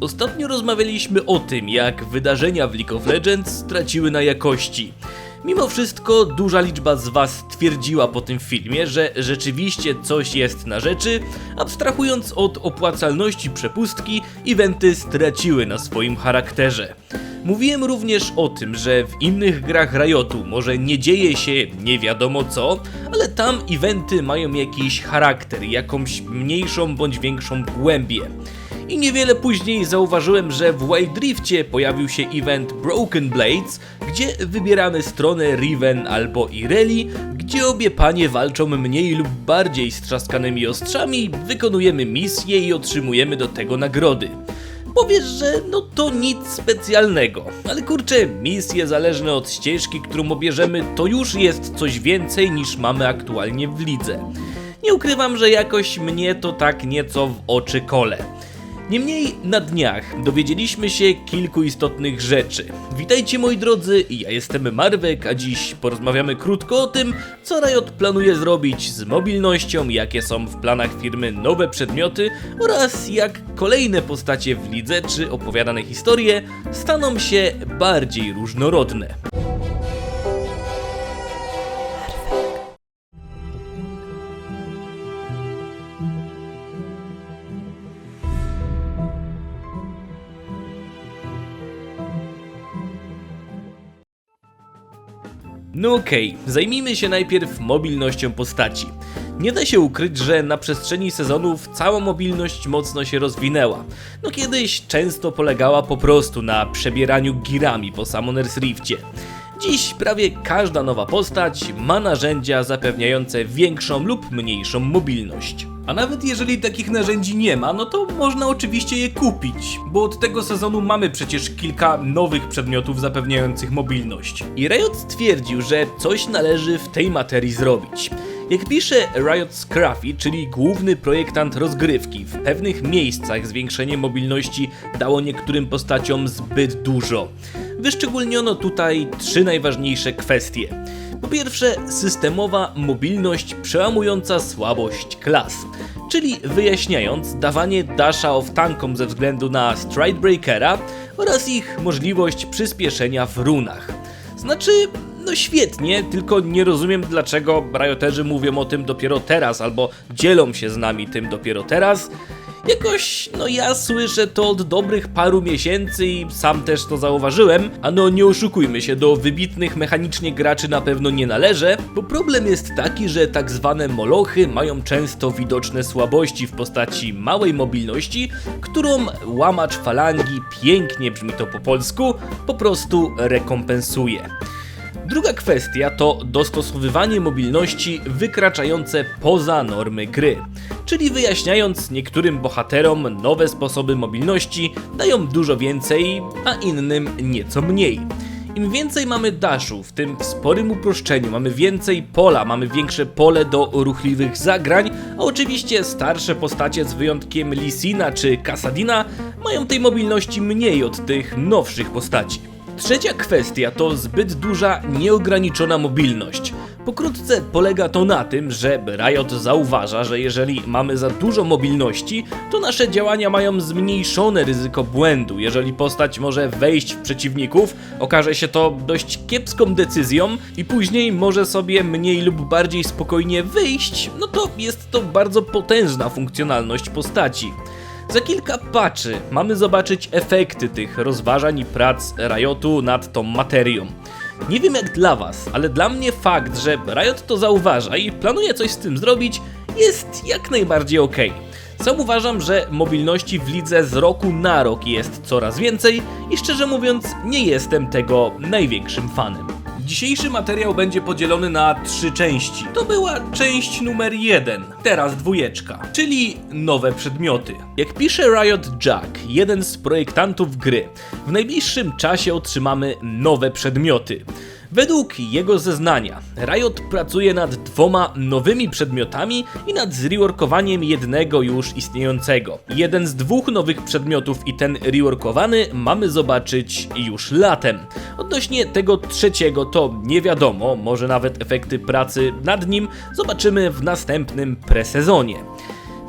ostatnio rozmawialiśmy o tym, jak wydarzenia w League of Legends straciły na jakości. Mimo wszystko duża liczba z Was twierdziła po tym filmie, że rzeczywiście coś jest na rzeczy, abstrahując od opłacalności przepustki, eventy straciły na swoim charakterze. Mówiłem również o tym, że w innych grach Riotu może nie dzieje się nie wiadomo co, ale tam eventy mają jakiś charakter, jakąś mniejszą bądź większą głębię. I niewiele później zauważyłem, że w Wild Rifcie pojawił się event Broken Blades, gdzie wybieramy stronę Riven albo Ireli, gdzie obie panie walczą mniej lub bardziej strzaskanymi ostrzami, wykonujemy misje i otrzymujemy do tego nagrody. Powiesz, że no to nic specjalnego, ale kurczę, misje zależne od ścieżki, którą obierzemy, to już jest coś więcej niż mamy aktualnie w lidze. Nie ukrywam, że jakoś mnie to tak nieco w oczy kole. Niemniej na dniach dowiedzieliśmy się kilku istotnych rzeczy. Witajcie moi drodzy, ja jestem Marwek, a dziś porozmawiamy krótko o tym, co Riot planuje zrobić z mobilnością, jakie są w planach firmy nowe przedmioty oraz jak kolejne postacie w lidze czy opowiadane historie staną się bardziej różnorodne. No okej, zajmijmy się najpierw mobilnością postaci. Nie da się ukryć, że na przestrzeni sezonów cała mobilność mocno się rozwinęła. No kiedyś często polegała po prostu na przebieraniu girami po Summoner's. Dziś prawie każda nowa postać ma narzędzia zapewniające większą lub mniejszą mobilność. A nawet jeżeli takich narzędzi nie ma, no to można oczywiście je kupić, bo od tego sezonu mamy przecież kilka nowych przedmiotów zapewniających mobilność. I Riot stwierdził, że coś należy w tej materii zrobić. Jak pisze Riot Scruffy, czyli główny projektant rozgrywki, w pewnych miejscach zwiększenie mobilności dało niektórym postaciom zbyt dużo. Wyszczególniono tutaj trzy najważniejsze kwestie. Po pierwsze, systemowa mobilność przełamująca słabość klas, czyli wyjaśniając dawanie dasha of tankom ze względu na Stridebreakera oraz ich możliwość przyspieszenia w runach. Znaczy, no świetnie, tylko nie rozumiem dlaczego Rioterzy mówią o tym dopiero teraz, albo dzielą się z nami tym dopiero teraz. Jakoś, no ja słyszę to od dobrych paru miesięcy i sam też to zauważyłem, a no nie oszukujmy się, do wybitnych mechanicznie graczy na pewno nie należę, bo problem jest taki, że tak zwane molochy mają często widoczne słabości w postaci małej mobilności, którą łamacz falangi, pięknie brzmi to po polsku, po prostu rekompensuje. Druga kwestia to dostosowywanie mobilności wykraczające poza normy gry, czyli wyjaśniając niektórym bohaterom nowe sposoby mobilności dają dużo więcej, a innym nieco mniej. Im więcej mamy dashów, w tym w sporym uproszczeniu mamy więcej pola, mamy większe pole do ruchliwych zagrań, a oczywiście starsze postacie z wyjątkiem Lisina czy Kasadina mają tej mobilności mniej od tych nowszych postaci. Trzecia kwestia to zbyt duża, nieograniczona mobilność. Pokrótce polega to na tym, że Riot zauważa, że jeżeli mamy za dużo mobilności, to nasze działania mają zmniejszone ryzyko błędu. Jeżeli postać może wejść w przeciwników, okaże się to dość kiepską decyzją i później może sobie mniej lub bardziej spokojnie wyjść, no to jest to bardzo potężna funkcjonalność postaci. Za kilka patchy mamy zobaczyć efekty tych rozważań i prac Riotu nad tą materią. Nie wiem jak dla was, ale dla mnie fakt, że Riot to zauważa i planuje coś z tym zrobić, jest jak najbardziej okej. Sam uważam, że mobilności w lidze z roku na rok jest coraz więcej i szczerze mówiąc nie jestem tego największym fanem. Dzisiejszy materiał będzie podzielony na trzy części. To była część numer jeden, teraz dwójeczka, czyli nowe przedmioty. Jak pisze Riot Jack, jeden z projektantów gry, w najbliższym czasie otrzymamy nowe przedmioty. Według jego zeznania, Riot pracuje nad dwoma nowymi przedmiotami i nad zreworkowaniem jednego już istniejącego. Jeden z dwóch nowych przedmiotów i ten reworkowany mamy zobaczyć już latem. Odnośnie tego trzeciego to nie wiadomo, może nawet efekty pracy nad nim zobaczymy w następnym presezonie.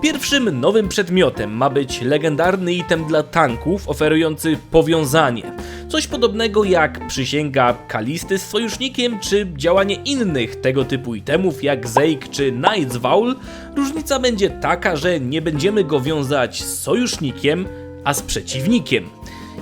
Pierwszym nowym przedmiotem ma być legendarny item dla tanków oferujący powiązanie. Coś podobnego jak przysięga Kalisty z sojusznikiem, czy działanie innych tego typu itemów jak Zeik czy Knight's Vow. Różnica będzie taka, że nie będziemy go wiązać z sojusznikiem, a z przeciwnikiem.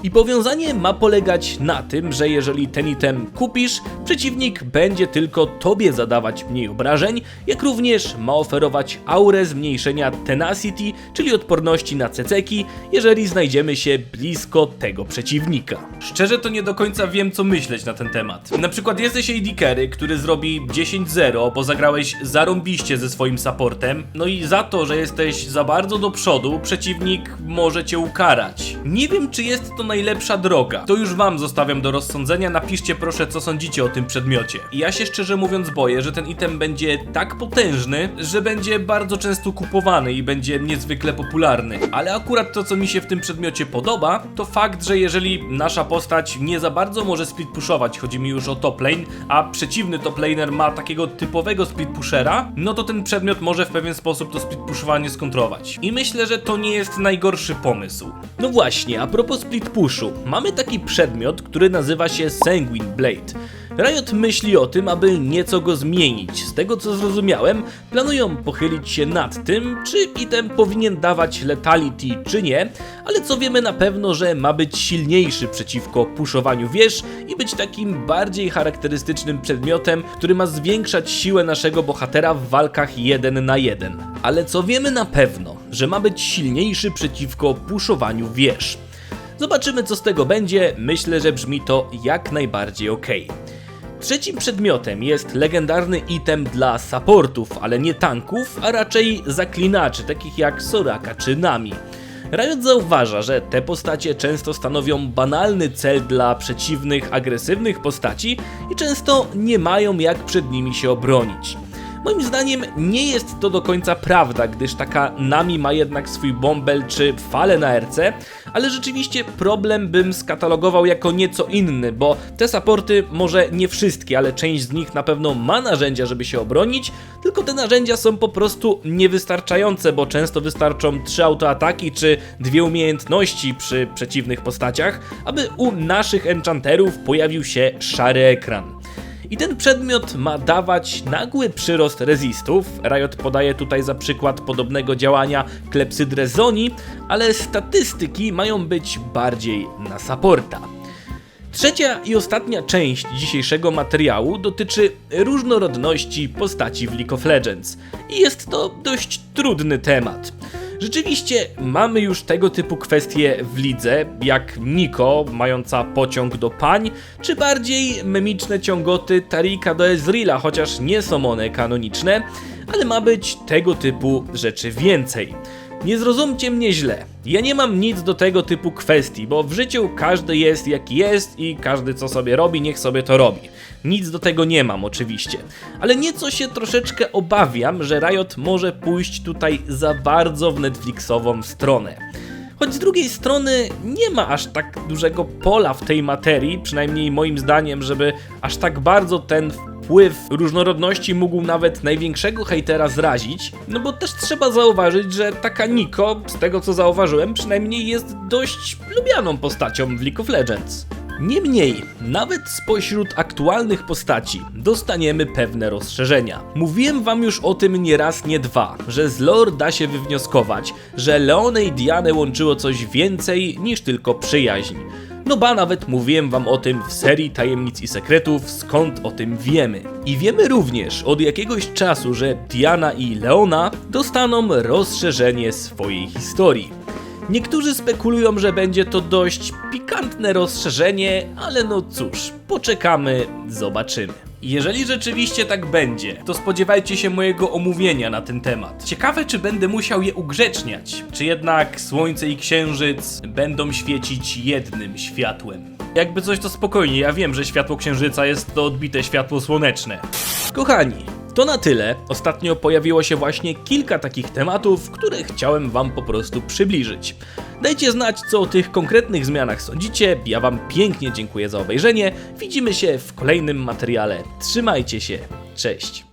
I powiązanie ma polegać na tym, że jeżeli ten item kupisz, przeciwnik będzie tylko tobie zadawać mniej obrażeń, jak również ma oferować aurę zmniejszenia tenacity, czyli odporności na ceceki, jeżeli znajdziemy się blisko tego przeciwnika. Szczerze to nie do końca wiem co myśleć na ten temat. Na przykład jesteś AD Carry, który zrobi 10-0, bo zagrałeś zarąbiście ze swoim supportem, no i za to, że jesteś za bardzo do przodu, przeciwnik może cię ukarać. Nie wiem czy jest to najlepsza droga. To już wam zostawiam do rozsądzenia, napiszcie proszę co sądzicie o tym przedmiocie. Ja się szczerze mówiąc boję, że ten item będzie tak potężny, że będzie bardzo często kupowany i będzie niezwykle popularny. Ale akurat to co mi się w tym przedmiocie podoba, to fakt, że jeżeli nasza postać nie za bardzo może split pushować, chodzi mi już o top lane, a przeciwny top laner ma takiego typowego split pushera, no to ten przedmiot może w pewien sposób to split pushowanie skontrować. I myślę, że to nie jest najgorszy pomysł. No właśnie, a propos split pushu, mamy taki przedmiot, który nazywa się Sanguine Blade. Riot myśli o tym, aby nieco go zmienić. Z tego co zrozumiałem, planują pochylić się nad tym, czy item powinien dawać letality czy nie, ale co wiemy na pewno, że ma być silniejszy przeciwko puszowaniu wież i być takim bardziej charakterystycznym przedmiotem, który ma zwiększać siłę naszego bohatera w walkach 1 na 1. Ale co wiemy na pewno, że ma być silniejszy przeciwko puszowaniu wież. Zobaczymy co z tego będzie, myślę, że brzmi to jak najbardziej ok. Trzecim przedmiotem jest legendarny item dla supportów, ale nie tanków, a raczej zaklinaczy, takich jak Soraka czy Nami. Riot zauważa, że te postacie często stanowią banalny cel dla przeciwnych, agresywnych postaci i często nie mają jak przed nimi się obronić. Moim zdaniem nie jest to do końca prawda, gdyż taka Nami ma jednak swój bombel czy falę na RC, ale rzeczywiście problem bym skatalogował jako nieco inny, bo te supporty może nie wszystkie, ale część z nich na pewno ma narzędzia, żeby się obronić, tylko te narzędzia są po prostu niewystarczające, bo często wystarczą trzy autoataki czy dwie umiejętności przy przeciwnych postaciach, aby u naszych enchanterów pojawił się szary ekran. I ten przedmiot ma dawać nagły przyrost rezistów. Riot podaje tutaj za przykład podobnego działania klepsydrę Zoni, ale statystyki mają być bardziej na supporta. Trzecia i ostatnia część dzisiejszego materiału dotyczy różnorodności postaci w League of Legends. I jest to dość trudny temat. Rzeczywiście mamy już tego typu kwestie w lidze, jak Niko, mająca pociąg do pań, czy bardziej memiczne ciągoty Tarika do Ezreala, chociaż nie są one kanoniczne, ale ma być tego typu rzeczy więcej. Nie zrozumcie mnie źle. Ja nie mam nic do tego typu kwestii, bo w życiu każdy jest jaki jest i każdy co sobie robi, niech sobie to robi. Nic do tego nie mam oczywiście. Ale nieco się troszeczkę obawiam, że Riot może pójść tutaj za bardzo w Netflixową stronę. Choć z drugiej strony nie ma aż tak dużego pola w tej materii, przynajmniej moim zdaniem, żeby aż tak bardzo ten wpływ różnorodności mógł nawet największego hejtera zrazić, no bo też trzeba zauważyć, że taka Niko, z tego co zauważyłem, przynajmniej jest dość lubianą postacią w League of Legends. Niemniej, nawet spośród aktualnych postaci dostaniemy pewne rozszerzenia. Mówiłem wam już o tym nie raz, nie dwa, że z lore da się wywnioskować, że Leone i Dianę łączyło coś więcej niż tylko przyjaźń. No ba, nawet mówiłem wam o tym w serii Tajemnic i Sekretów, skąd o tym wiemy. I wiemy również od jakiegoś czasu, że Diana i Leona dostaną rozszerzenie swojej historii. Niektórzy spekulują, że będzie to dość pikantne rozszerzenie, ale no cóż, poczekamy, zobaczymy. Jeżeli rzeczywiście tak będzie, to spodziewajcie się mojego omówienia na ten temat. Ciekawe, czy będę musiał je ugrzeczniać, czy jednak słońce i księżyc będą świecić jednym światłem. Jakby coś to spokojnie, ja wiem, że światło księżyca jest to odbite światło słoneczne. Kochani, to na tyle. Ostatnio pojawiło się właśnie kilka takich tematów, które chciałem Wam po prostu przybliżyć. Dajcie znać, co o tych konkretnych zmianach sądzicie. Ja Wam pięknie dziękuję za obejrzenie. Widzimy się w kolejnym materiale. Trzymajcie się. Cześć.